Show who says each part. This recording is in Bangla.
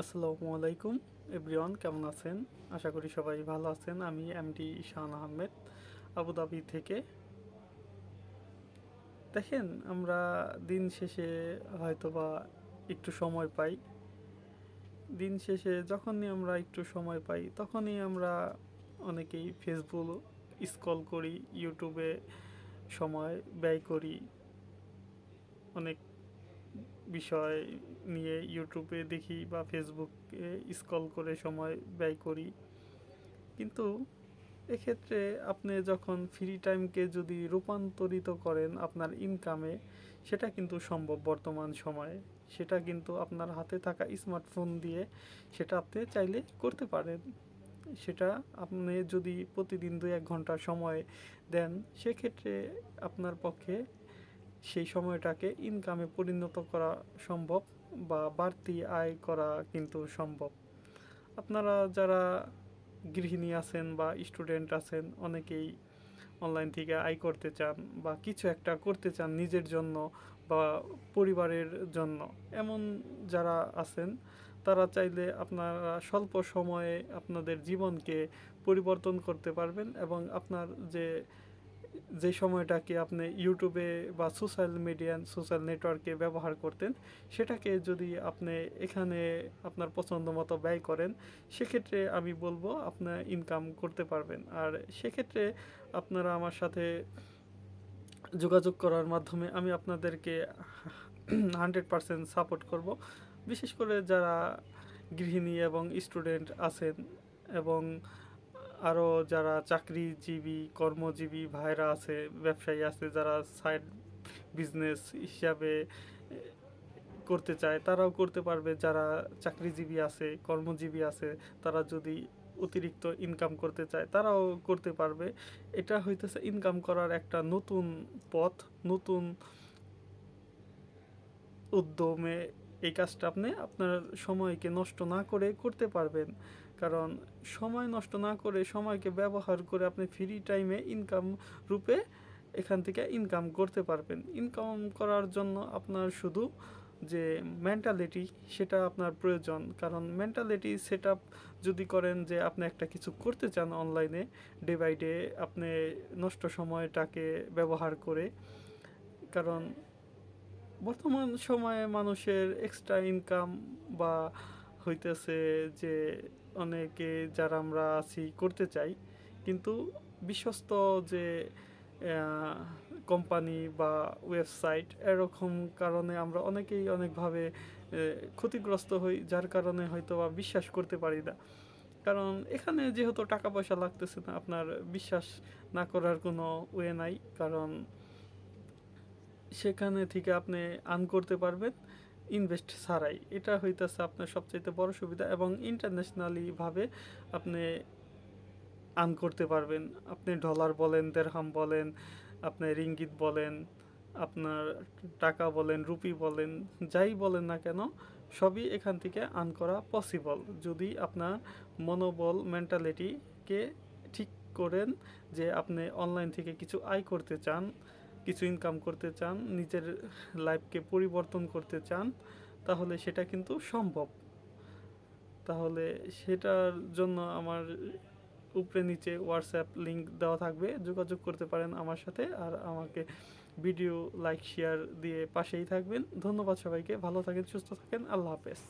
Speaker 1: আসসালামু আলাইকুম, এভরিওয়ান কেমন আছেন? আশা করি সবাই ভালো আছেন। আমি এমডি শাহান আহমেদ, আবুধাবি থেকে। দেখেন, আমরা দিন শেষে হয়তোবা একটু সময় পাই। দিন শেষে যখনই আমরা একটু সময় পাই, তখনই আমরা অনেকেই ফেসবুক স্ক্রল করি ইউটিউবে সময় ব্যয় করি। অনেক বিষয় নিয়ে ইউটিউবে দেখি বা ফেসবুকে স্কল করে সময় ব্যয় করি। কিন্তু এক্ষেত্রে আপনি যখন ফ্রি টাইমকে যদি রূপান্তরিত করেন আপনার ইনকামে সেটা কিন্তু সম্ভব বর্তমান সময়ে। সেটা কিন্তু আপনার হাতে থাকা স্মার্টফোন দিয়ে সেটা আপনি চাইলে করতে পারেন। সেটা আপনি যদি প্রতিদিন দু এক ঘণ্টা সময় দেন, সেক্ষেত্রে আপনার পক্ষে সেই সময়টাকে ইনকামে পরিণত করা সম্ভব বা বাড়তি আয় করা কিন্তু সম্ভব। আপনারা যারা গৃহিণী আছেন বা স্টুডেন্ট আছেন, অনেকেই অনলাইন থেকে আয় করতে চান বা কিছু একটা করতে চান নিজের জন্য বা পরিবারের জন্য। এমন যারা আছেন, তারা চাইলে আপনারা স্বল্প সময়ে আপনাদের জীবনকে পরিবর্তন করতে পারবেন এবং আপনার যে যে সময়টাকে আপনি ইউটিউবে বা সোশ্যাল মিডিয়া সোশ্যাল নেটওয়ার্কে ব্যবহার করতেন, সেটাকে যদি আপনি এখানে আপনার পছন্দ মতো ব্যয় করেন, সেক্ষেত্রে আমি বলব আপনার ইনকাম করতে পারবেন। আর সেক্ষেত্রে আপনারা আমার সাথে যোগাযোগ করার মাধ্যমে আমি আপনাদেরকে হান্ড্রেড পারসেন্ট সাপোর্ট করব। বিশেষ করে যারা গৃহিণী এবং স্টুডেন্ট আছেন এবং আরও যারা চাকরিজীবী, কর্মজীবী ভাইরা আছে, ব্যবসায়ী আছে, যারা সাইড বিজনেস হিসাবে করতে চায়, তারাও করতে পারবে। যারা চাকরিজীবী আছে, কর্মজীবী আছে, তারা যদি অতিরিক্ত ইনকাম করতে চায়, তারাও করতে পারবে। এটা হইতেছে ইনকাম করার একটা নতুন পথ, নতুন উদ্যমে এই কাজটা আপনি আপনার সময়কে নষ্ট না করে করতে পারবেন। কারণ সময় নষ্ট না করে সময়কে ব্যবহার করে আপনি ফ্রি টাইমে ইনকাম রূপে এখান থেকে ইনকাম করতে পারবেন। ইনকাম করার জন্য আপনার শুধু যে মেন্টালিটি সেটা আপনার প্রয়োজন। কারণ মেন্টালিটি সেট যদি করেন যে আপনি একটা কিছু করতে চান অনলাইনে ডে বাই ডে আপনি নষ্ট সময়টাকে ব্যবহার করে, কারণ বর্তমান সময়ে মানুষের এক্সট্রা ইনকাম বা হইতেছে যে অনেকে যারা আমরা আছি করতে চাই, কিন্তু বিশ্বস্ত যে কোম্পানি বা ওয়েবসাইট এরকম কারণে আমরা অনেকেই অনেকভাবে ক্ষতিগ্রস্ত হই, যার কারণে হয়তো বা বিশ্বাস করতে পারি না। কারণ এখানে যেহেতু টাকা পয়সা লাগতেছে না, আপনার বিশ্বাস না করার কোনো ওয়ে নাই। কারণ সেখানে থেকে আপনি আর্ন করতে পারবেন। ইনভেস্ট ছাড়াই। এটা হইতেছে আপনার সবচাইতে বড় সুবিধা এবং ইন্টারন্যাশনালিভাবে আপনি আর্ন করতে পারবেন। আপনি ডলার বলেন দেড়হাম বলেন, আপনি রিঙ্গিত বলেন, আপনার টাকা বলেন রুপি বলেন, যাই বলেন না কেন, সবই এখান থেকে আর্ন করা পসিবল যদি আপনার মনোবল মেন্টালিটিকে ঠিক করেন যে আপনি অনলাইন থেকে কিছু আয় করতে চান কিছু ইনকাম করতে চান, নিজের লাইফকে পরিবর্তন করতে চান, তাহলে সেটা কিন্তু সম্ভব। তাহলে সেটার জন্য আমার উপরে নিচে হোয়াটসঅ্যাপ লিঙ্ক দেওয়া থাকবে, যোগাযোগ করতে পারেন আমার সাথে আর আমাকে ভিডিও লাইক শেয়ার দিয়ে পাশেই থাকবেন। ধন্যবাদ সবাইকে, ভালো থাকেন, সুস্থ থাকেন, আল্লাহ হাফেজ।